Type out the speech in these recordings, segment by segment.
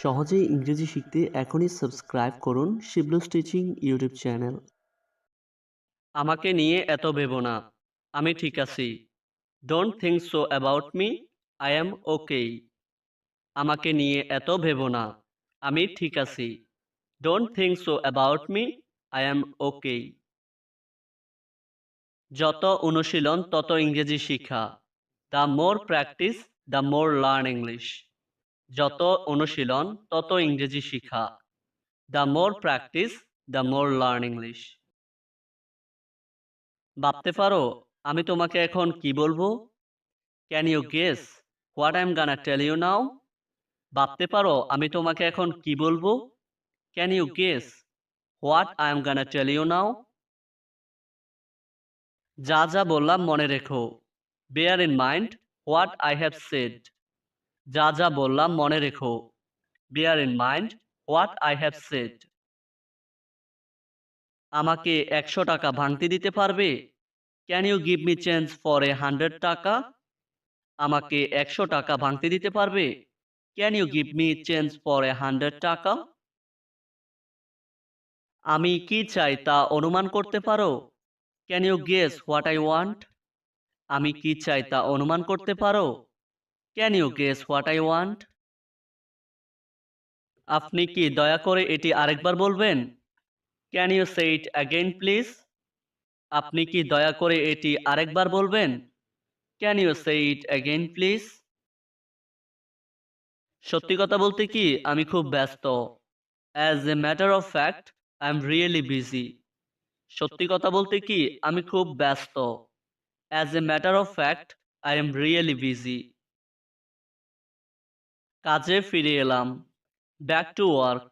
সহজেই ইংরেজি শিখতে এখনই সাবস্ক্রাইব করুন শিবলু স্টিচিং ইউটিউব চ্যানেল। আমাকে নিয়ে এত ভেবো না। আমি ঠিক আছি। Don't think so about me I am okay আমাকে নিয়ে এত ভেবো না। আমি ঠিক আছি। Don't think so about me I am okay যত অনুশীলন, তত ইংরেজি শিক্ষা the more practice the more learn English যত অনুশীলন, তত ইংরেজি শিখা। The more practice the more learn English ভাবতে পারো, আমি তোমাকে এখন কি বলব? Can you guess what I am gonna tell you now ভাবতে পারো, আমি তোমাকে এখন কি বলব? Can you guess what I am gonna tell you now যা যা বললাম মনে রেখো। Bear in mind what I have said যা যা বললাম মনে রেখো। Bear in mind what I have said আমাকে একশো টাকা ভাঙতি দিতে পারবে? Can you give me change for a hundred taka? আমাকে একশো টাকা ভাঙতি দিতে পারবে? Can you give me change for a hundred taka? আমি কি চাই তা অনুমান করতে পারো? Can you guess what I want আমি কি চাই তা অনুমান করতে পারো? Can you guess what I want আপনি কি দয়া করে এটি আরেকবার বলবেন? Can you say it again please আপনি কি দয়া করে এটি আরেকবার বলবেন? Can you say it again please সত্যি কথা বলতে কি, আমি খুব ব্যস্ত। As a matter of fact I am really busy সত্যি কথা বলতে কি, আমি খুব ব্যস্ত। As a matter of fact I am really busy কাজে ফিরে এলাম। ব্যাক টু ওয়ার্ক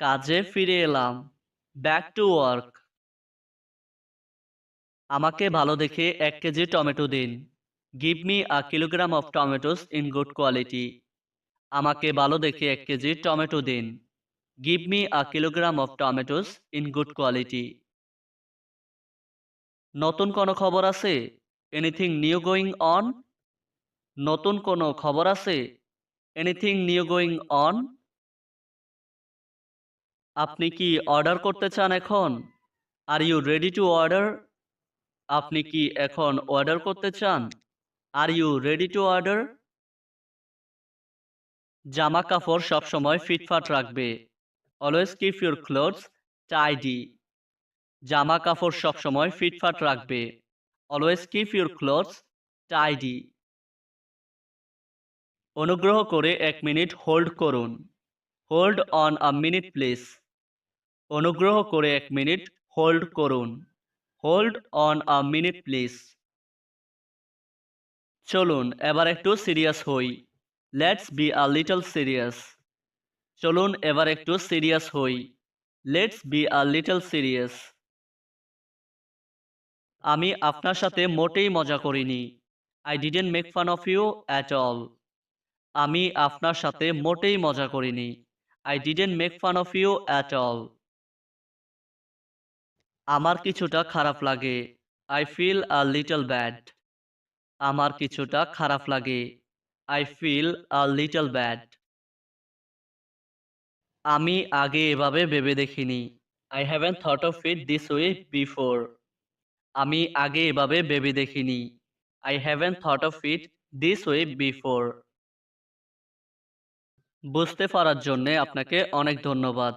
কাজে ফিরে এলাম। ব্যাক টু ওয়ার্ক আমাকে ভালো দেখে এক কেজি টমেটো দিন। Give me a kilogram of tomatoes in good quality আমাকে ভালো দেখে এক কেজি টমেটো দিন। Give me a kilogram of tomatoes in good quality নতুন কোনো খবর আছে? এনিথিং নিউ গোয়িং অন নতুন কোনো খবর আছে? এনিথিং নিউ গোয়িং অন আপনি কি অর্ডার করতে চান এখন? Are you ready to order আপনি কি এখন অর্ডার করতে চান? Are you ready to order জামা কাপড় সবসময় ফিটফাট রাখবে। Always keep your clothes tidy জামা কাপড় সবসময় ফিটফাট রাখবে। Always keep your clothes tidy অনুগ্রহ করে এক মিনিট হোল্ড করুন। Hold on a minute, please. অনুগ্রহ করে এক মিনিট হোল্ড করুন। Hold on a minute, please. চলুন, এবার একটু সিরিয়াস হই। Let's be a little serious চলুন, এবার একটু সিরিয়াস হই। Let's be a little serious আমি আপনার সাথে মোটেই মজা করিনি। I didn't make fun of you at all আমি আপনার সাথে মোটেই মজা করিনি। I didn't make fun of you at all আমার কিছুটা খারাপ লাগে। I feel a little bad আমার কিছুটা খারাপ লাগে। I feel a little bad আমি আগে এভাবে ভেবে দেখিনি। I haven't thought of it this way before আমি আগে এভাবে ভেবে দেখিনি। I haven't thought of it this way before বুঝতে পারার জন্য আপনাকে অনেক ধন্যবাদ।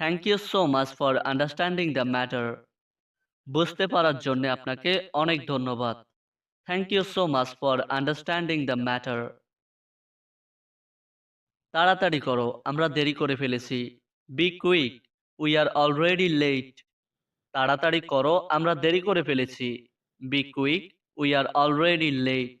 Thank you so much for understanding the matter বুঝতে পারার জন্য আপনাকে অনেক ধন্যবাদ। Thank you so much for understanding the matter তাড়াতাড়ি করো, আমরা দেরি করে ফেলেছি। Be quick we are already late তাড়াতাড়ি করো, আমরা দেরি করে ফেলেছি। Be quick we are already late